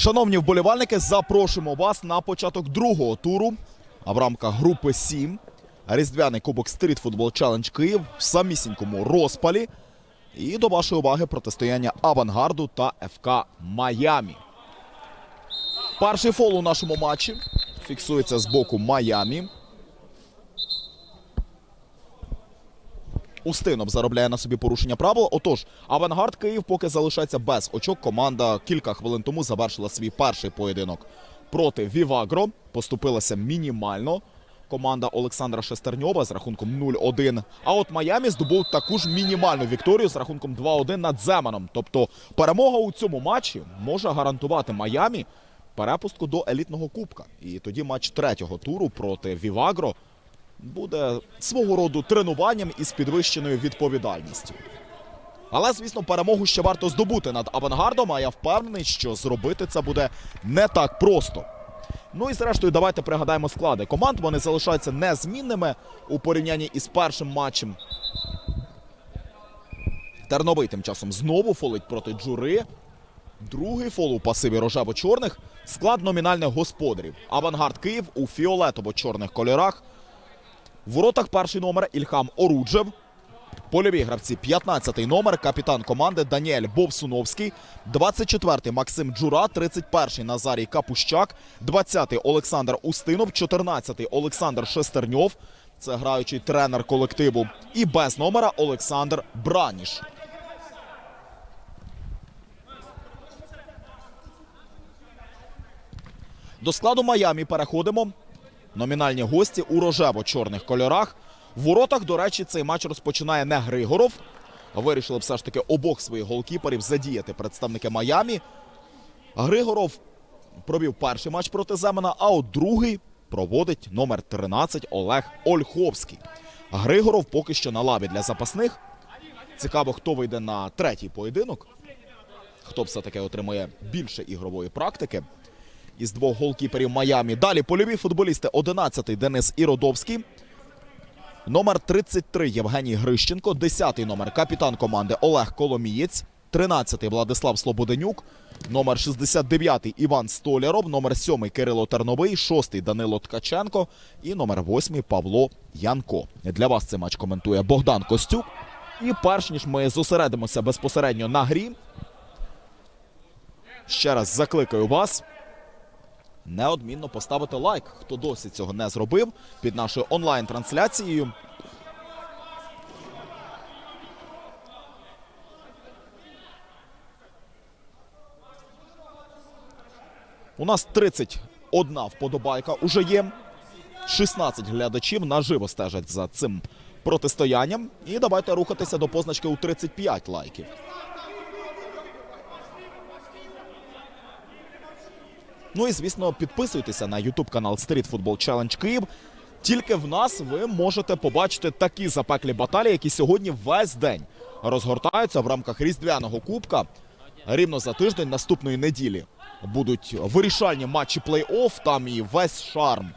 Шановні вболівальники, запрошуємо вас на початок другого туру а в рамках групи 7. Різдвяний кубок стріт футбол челендж Київ в самісінькому розпалі. І до вашої уваги протистояння Авангарду та ФК Майамі. Перший фол у нашому матчі фіксується з боку Майамі. Устинов заробляє на собі порушення правил. Отож, Авангард Київ поки залишається без очок. Команда кілька хвилин тому завершила свій перший поєдинок проти Вівагро. Поступилася мінімально. Команда Олександра Шестерньова з рахунком 0-1. А от Майамі здобув таку ж мінімальну вікторію з рахунком 2-1 над Земаном. Тобто перемога у цьому матчі може гарантувати Майамі перепустку до елітного кубка. І тоді матч третього туру проти Вівагро буде свого роду тренуванням із підвищеною відповідальністю. Але, звісно, перемогу ще варто здобути над авангардом, а я впевнений, що зробити це буде не так просто. Ну і зрештою, давайте пригадаємо склади команд. Вони залишаються незмінними у порівнянні із першим матчем. Терновий тим часом знову фолить проти Джури. Другий фол у пасиві рожево-чорних. Склад номінальних господарів. Авангард Київ у фіолетово-чорних кольорах. В воротах перший номер Ільхам Оруджев. Польові гравці 15-й номер, капітан команди Даніель Бовсуновський, 24-й Максим Джура, 31-й Назарій Капущак, 20-й Олександр Устинов, 14-й Олександр Шестерньов, це граючий тренер колективу, і без номера Олександр Браніш. До складу Майамі переходимо. Номінальні гості у рожево-чорних кольорах. В воротах, до речі, цей матч розпочинає не Григоров. Вирішили все ж таки обох своїх голкіперів задіяти представники Майамі. Григоров провів перший матч проти Земена, а от другий проводить номер 13 Олег Ольховський. Григоров поки що на лаві для запасних. Цікаво, хто вийде на третій поєдинок. Хто все-таки отримує більше ігрової практики із двох голкіперів Майамі. Далі польові футболісти 11-й Денис Іродовський. Номер 33 Євгеній Грищенко, 10-й номер капітан команди Олег Коломієць, 13-й Владислав Слободенюк, номер 69 Іван Столяров, номер 7 Кирило Терновий, 6-й Данило Ткаченко і номер 8 Павло Янко. Для вас цей матч коментує Богдан Костюк. І перш ніж ми зосередимося безпосередньо на грі, ще раз закликаю вас неодмінно поставити лайк, хто досі цього не зробив під нашою онлайн-трансляцією. У нас 31 вподобайка уже є. 16 глядачів наживо стежать за цим протистоянням. І давайте рухатися до позначки у 35 лайків. Ну і звісно, підписуйтеся на YouTube канал Street Football Challenge Київ. Тільки в нас ви можете побачити такі запеклі баталії, які сьогодні весь день розгортаються в рамках різдвяного кубка. Рівно за тиждень наступної неділі будуть вирішальні матчі плей-офф. Там і весь шарм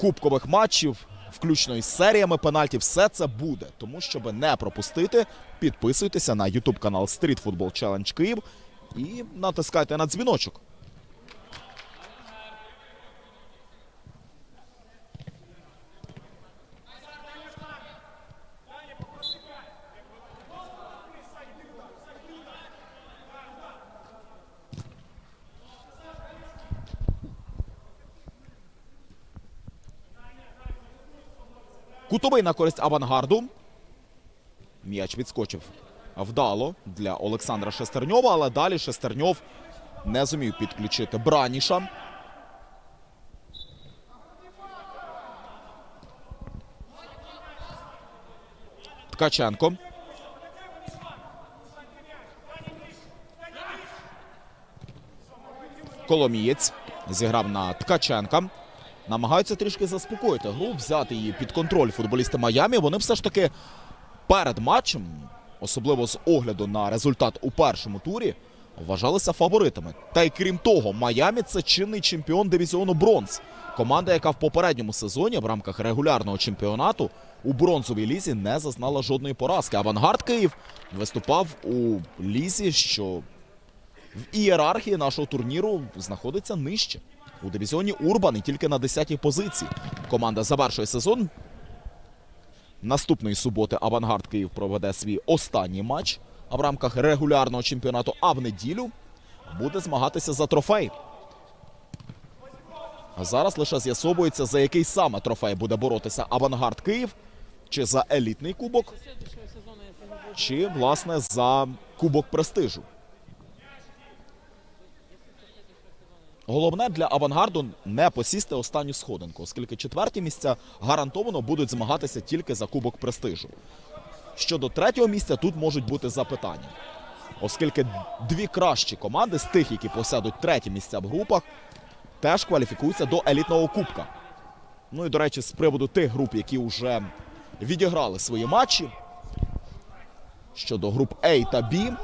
кубкових матчів, включно із серіями пенальтів. Все це буде. Тому, щоб не пропустити, підписуйтеся на YouTube канал Street Football Challenge Київ і натискайте на дзвіночок. Кутовий на користь авангарду. М'яч відскочив вдало для Олександра Шестерньова, але далі Шестерньов не зумів підключити Браніша. Ткаченко. Коломієць зіграв на Ткаченка. Намагаються трішки заспокоїти гру, взяти її під контроль футболісти Майамі. Вони все ж таки перед матчем, особливо з огляду на результат у першому турі, вважалися фаворитами. Та й крім того, Майамі це чинний чемпіон дивізіону бронз. Команда, яка в попередньому сезоні в рамках регулярного чемпіонату у бронзовій лізі не зазнала жодної поразки. Авангард Київ виступав у лізі, що в ієрархії нашого турніру знаходиться нижче. У дивізіоні Урбан і тільки на 10-й позиції. Команда завершує сезон. Наступної суботи Авангард Київ проведе свій останній матч в рамках регулярного чемпіонату, а в неділю буде змагатися за трофей. А зараз лише з'ясовується, за який саме трофей буде боротися Авангард Київ, чи за елітний кубок, чи, власне, за кубок престижу. Головне для авангарду не посісти останню сходинку, оскільки четверті місця гарантовано будуть змагатися тільки за кубок престижу. Щодо третього місця тут можуть бути запитання, оскільки дві кращі команди з тих, які посядуть треті місця в групах, теж кваліфікуються до елітного кубка. Ну і до речі, з приводу тих груп, які вже відіграли свої матчі щодо груп А та Б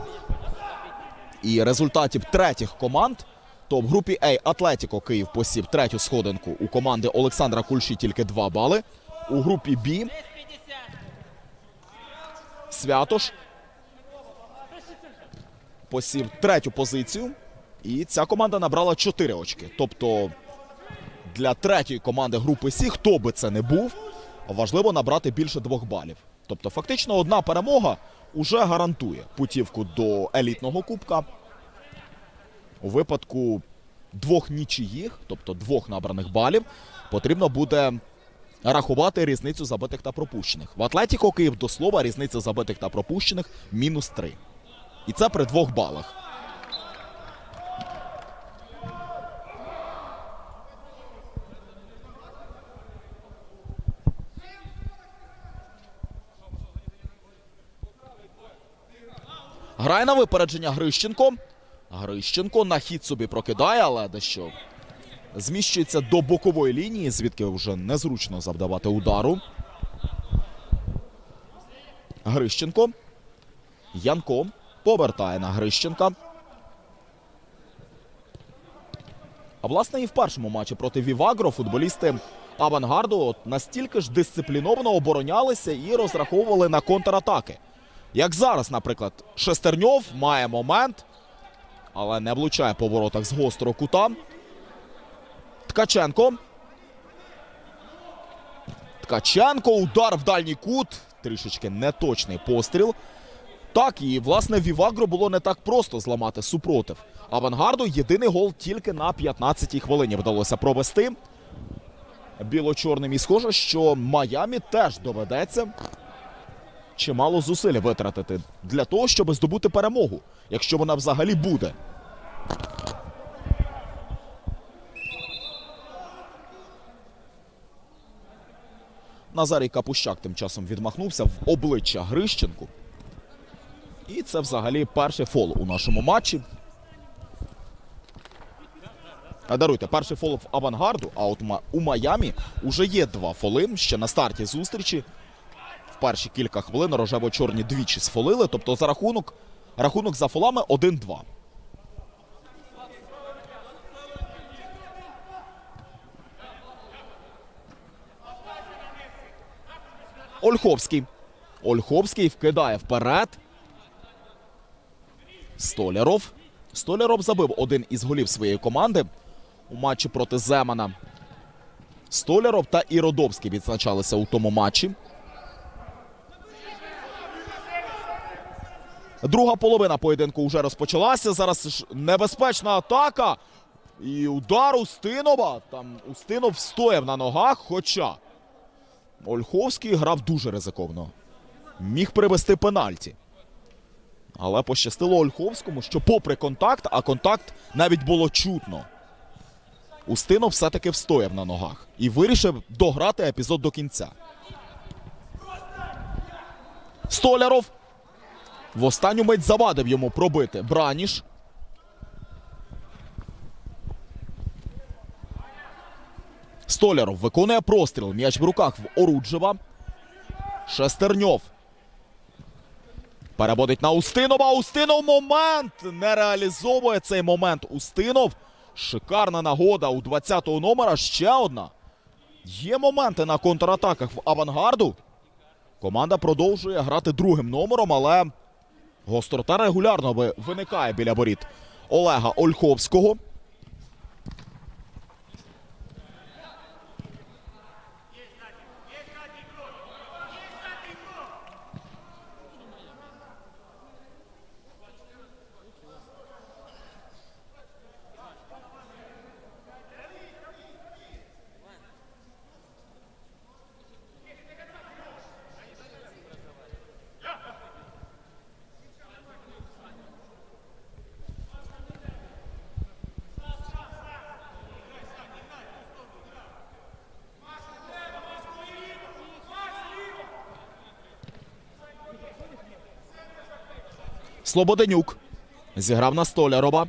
і результатів третіх команд, то в групі А Атлетіко Київ посів третю сходинку у команди Олександра Кульші тільки 2 бали. У групі Б Святош посів третю позицію. І ця команда набрала 4 очки. Тобто для третьої команди групи Сі, хто би це не був, важливо набрати більше двох балів. Тобто, фактично, одна перемога уже гарантує путівку до елітного кубка. У випадку двох нічиїх, тобто двох набраних балів, потрібно буде рахувати різницю забитих та пропущених. В Атлетіко Київ до слова різниця забитих та пропущених мінус 3. І це при двох балах. Грає на випередження Грищенко. Грищенко на хід собі прокидає, але дещо зміщується до бокової лінії, звідки вже незручно завдавати удару. Грищенко. Янко повертає на Грищенка. А власне і в першому матчі проти Вівагро футболісти авангарду настільки ж дисципліновано оборонялися і розраховували на контратаки. Як зараз, наприклад, Шестерньов має момент, але не влучає по воротах з гострого кута. Ткаченко. Ткаченко. Удар в дальній кут. Трішечки неточний постріл. Так, і власне Вівагро було не так просто зламати супротив. Авангарду єдиний гол тільки на 15-й хвилині вдалося провести. Біло-чорним і схоже, що Майамі теж доведеться чимало зусиль витратити для того, щоб здобути перемогу, якщо вона взагалі буде. Назарій Капущак тим часом відмахнувся в обличчя Грищенку. І це взагалі перший фол у нашому матчі. Даруйте, перший фол в авангарду, а от у Майамі уже є два фоли ще на старті зустрічі. Перші кілька хвилин рожево-чорні двічі сфолили. Тобто за рахунок, рахунок за фолами 1-2. Ольховський. Ольховський вкидає вперед. Столяров. Столяров забив один із голів своєї команди у матчі проти Земана. Столяров та Іродовський відзначалися у тому матчі. Друга половина поєдинку вже розпочалася. Зараз ж небезпечна атака. І удар Устинова. Там Устинов стояв на ногах, хоча Ольховський грав дуже ризиковно. Міг привести пенальті. Але пощастило Ольховському, що попри контакт, а контакт навіть було чутно. Устинов все-таки встояв на ногах і вирішив дограти епізод до кінця. Столяров в останню мить завадив йому пробити Браніш. Столяров виконує простріл. М'яч в руках в Оруджева. Шестерньов. Переводить на Устинова. Устинов момент. Не реалізовує цей момент. Устинов. Шикарна нагода у 20-го номера. Ще одна. Є моменти на контратаках в авангарду. Команда продовжує грати другим номером, але гострота регулярно ви- виникає біля боріт Олега Ольховського. Слободенюк зіграв на Столярова.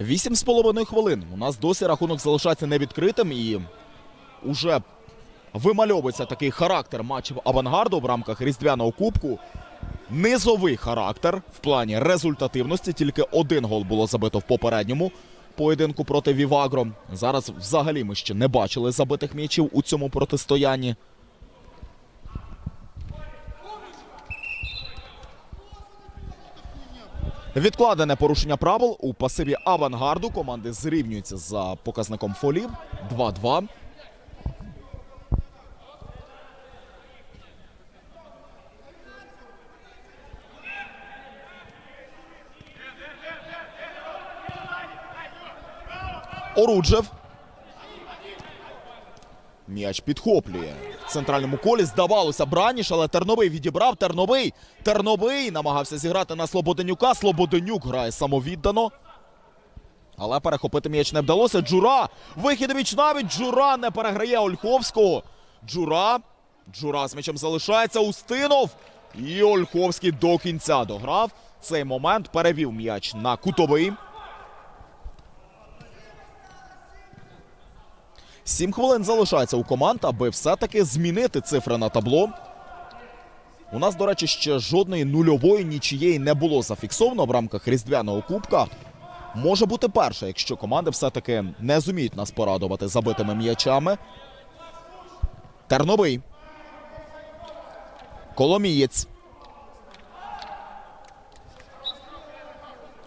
Вісім з половиною хвилин. У нас досі рахунок залишається невідкритим і уже вимальовується такий характер матчів авангарду в рамках різдвяного кубку. Низовий характер в плані результативності. Тільки один гол було забито в попередньому поєдинку проти Вівагро. Зараз взагалі ми ще не бачили забитих м'ячів у цьому протистоянні. Відкладене порушення правил у пасиві авангарду. Команди зрівнюються за показником фолів 2-2. Оруджев. М'яч підхоплює. В центральному колі здавалося Браніш, але Терновий відібрав. Терновий. Терновий намагався зіграти на Слободенюка. Слободенюк грає самовіддано. Але перехопити м'яч не вдалося. Джура. Вихід віч навіть. Джура не переграє Ольховського. Джура. Джура з м'ячем залишається. Устинов. І Ольховський до кінця дограв. Цей момент перевів м'яч на кутовий. Сім хвилин залишається у команд, аби все-таки змінити цифри на табло. У нас, до речі, ще жодної нульової нічієї не було зафіксовано в рамках різдвяного кубка. Може бути перша, якщо команди все-таки не зуміють нас порадувати забитими м'ячами. Терновий. Коломієць.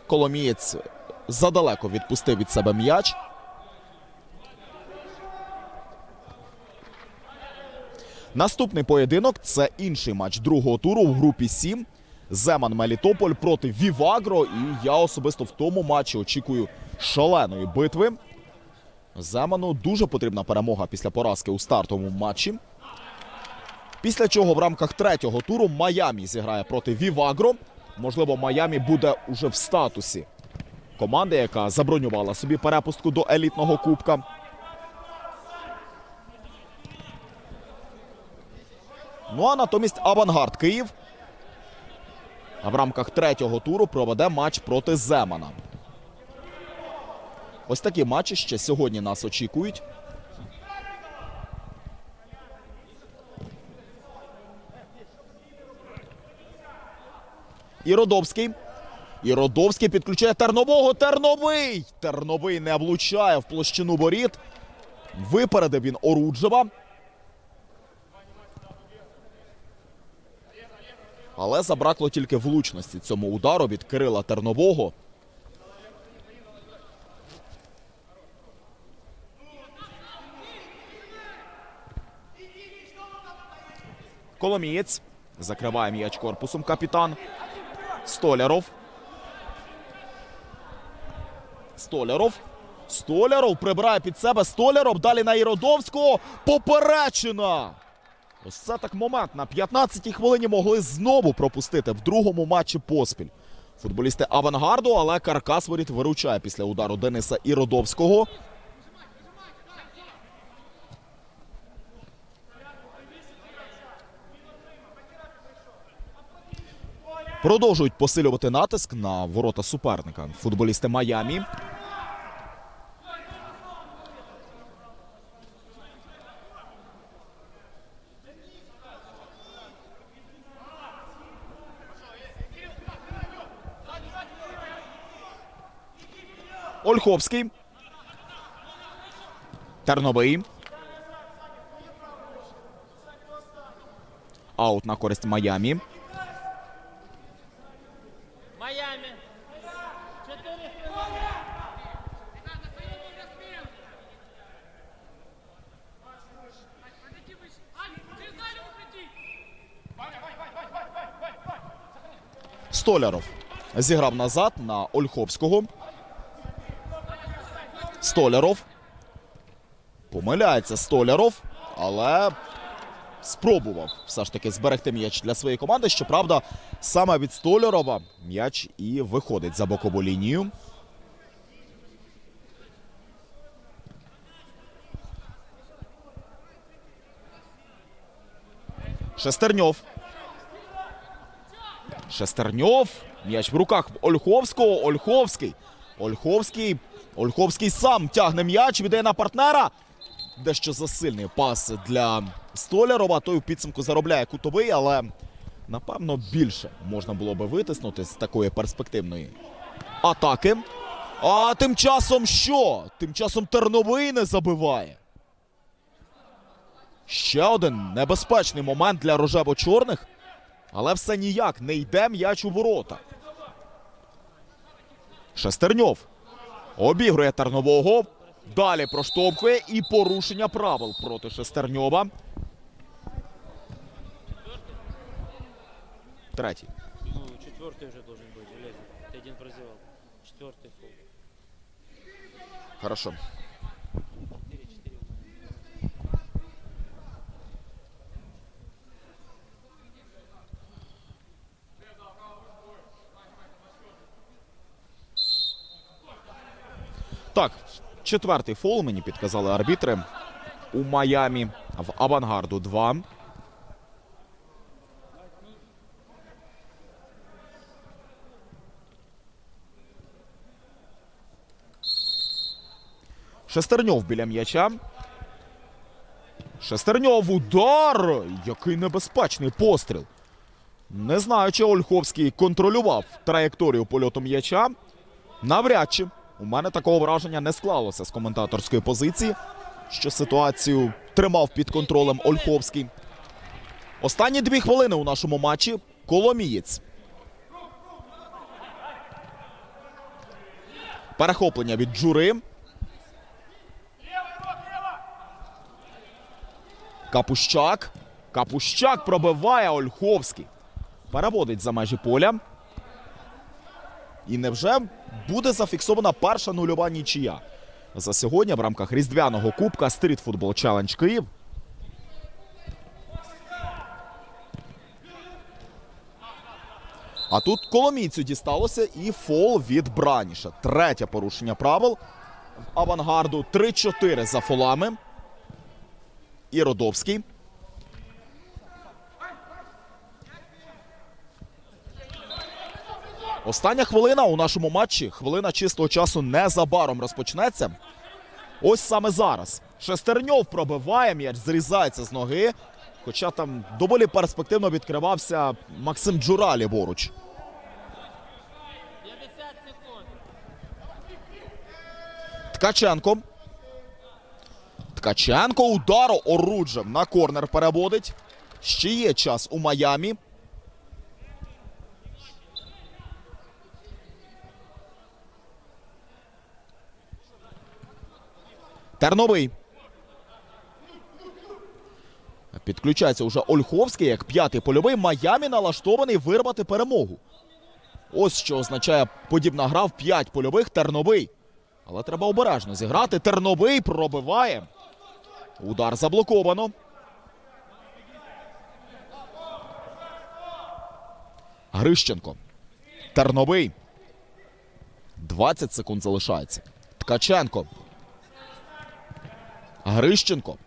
Коломієць задалеко відпустив від себе м'яч. Наступний поєдинок це інший матч другого туру в групі 7. Земан Мелітополь проти Вівагро. І я особисто в тому матчі очікую шаленої битви. Земану дуже потрібна перемога після поразки у стартовому матчі. Після чого в рамках третього туру Майамі зіграє проти Вівагро. Можливо, Майамі буде уже в статусі команди, яка забронювала собі перепустку до елітного кубка. Ну а натомість Авангард Київ в рамках третього туру проведе матч проти Земана. Ось такі матчі ще сьогодні нас очікують. І Родовський. І Родовський підключає Тернового. Терновий! Терновий не влучає в площину воріт. Випередив він Оруджева. Але забракло тільки влучності цьому удару від Кирила Тернового. Коломієць. Закриває м'яч корпусом капітан. Столяров. Столяров. Столяров прибирає під себе Столяров. Далі на Іродовського. Поперечина. Ось це так момент. На 15-й хвилині могли знову пропустити в другому матчі поспіль. Футболісти авангарду, але каркас воріт виручає після удару Дениса Іродовського. Продовжують посилювати натиск на ворота суперника. Футболісти Майамі. Ольховський. Терновий. Аут на користь Майамі. Майами. Столяров зіграв назад на Ольховського. Столяров. Помиляється Столяров, але спробував все ж таки зберегти м'яч для своєї команди. Щоправда, саме від Столярова м'яч і виходить за бокову лінію. Шестерньов. Шестерньов. М'яч в руках Ольховського. Ольховський. Ольховський. Ольховський сам тягне м'яч, віддає на партнера. Дещо засильний пас для Столярова. Той у підсумку заробляє кутовий, але напевно більше можна було би витиснути з такої перспективної атаки. А тим часом що? Тим часом Терновий не забиває. Ще один небезпечний момент для рожево-чорних. Але все ніяк не йде м'яч у ворота. Шестерньов обігрує Тернового. Далі проштовхує і порушення правил проти Шестерньова. Третій. Ну, четвертый уже должен быть, железный. Ты один прозевал. Четвертый фол. Хорошо. Так, четвертий фол мені підказали арбітри у Майамі в авангарду 2. Шестерньов біля м'яча. Шестерньов удар! Який небезпечний постріл. Не знаю, чи Ольховський контролював траєкторію польоту м'яча. Навряд чи. У мене такого враження не склалося з коментаторської позиції, що ситуацію тримав під контролем Ольховський. Останні дві хвилини у нашому матчі. Коломієць. Перехоплення від Джури. Капущак. Капущак пробиває Ольховський. Переводить за межі поля. І невже буде зафіксована перша нульова нічия за сьогодні в рамках різдвяного кубка Football Challenge Київ. А тут коломійцю дісталося і фол від Браніша. Третє порушення правил авангарду 3-4 за фолами. І Родовський. Остання хвилина у нашому матчі. Хвилина чистого часу незабаром розпочнеться. Ось саме зараз. Шестерньов пробиває м'яч, зрізається з ноги. Хоча там доволі перспективно відкривався Максим Джура ліворуч. Ткаченко. Ткаченко удару Оруджев на корнер переводить. Ще є час у Майамі. Терновий. Підключається уже Ольховський як п'ятий польовий. Майамі налаштований вирвати перемогу. Ось що означає подібна гра в п'ять польових Терновий. Але треба обережно зіграти. Терновий пробиває. Удар заблоковано. Грищенко. Терновий. 20 секунд залишається. Ткаченко. Грищенко.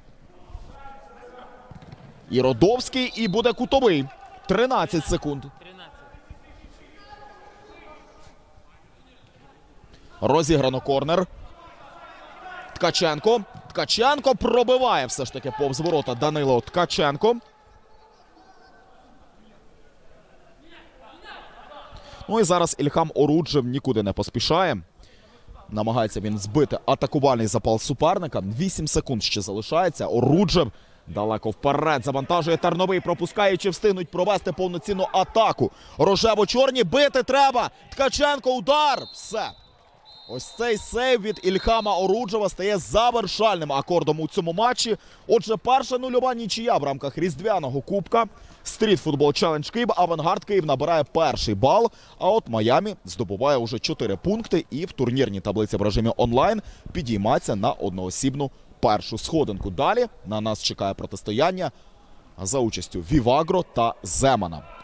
І Родовський, і буде кутовий. 13 секунд. Розіграно корнер. Ткаченко. Ткаченко пробиває все ж таки повз ворота Данило Ткаченко. Ну і зараз Ільхам Оруджев нікуди не поспішає. Намагається він збити атакувальний запал суперника. 8 секунд ще залишається. Оруджев Далеко вперед завантажує Терновий, пропускаючи, встигнуть провести повноцінну атаку. Рожево-чорні бити треба. Ткаченко удар. Все. Ось цей сейв від Ільхама Оруджева стає завершальним акордом у цьому матчі. Отже, перша нульова нічия в рамках різдвяного кубка. Стріт футбол челендж Київ. Авангард Київ набирає перший бал. А от Майамі здобуває уже 4 пункти і в турнірній таблиці в режимі онлайн підіймається на одноосібну першу сходинку. Далі на нас чекає протистояння за участю Вівагро та Земана.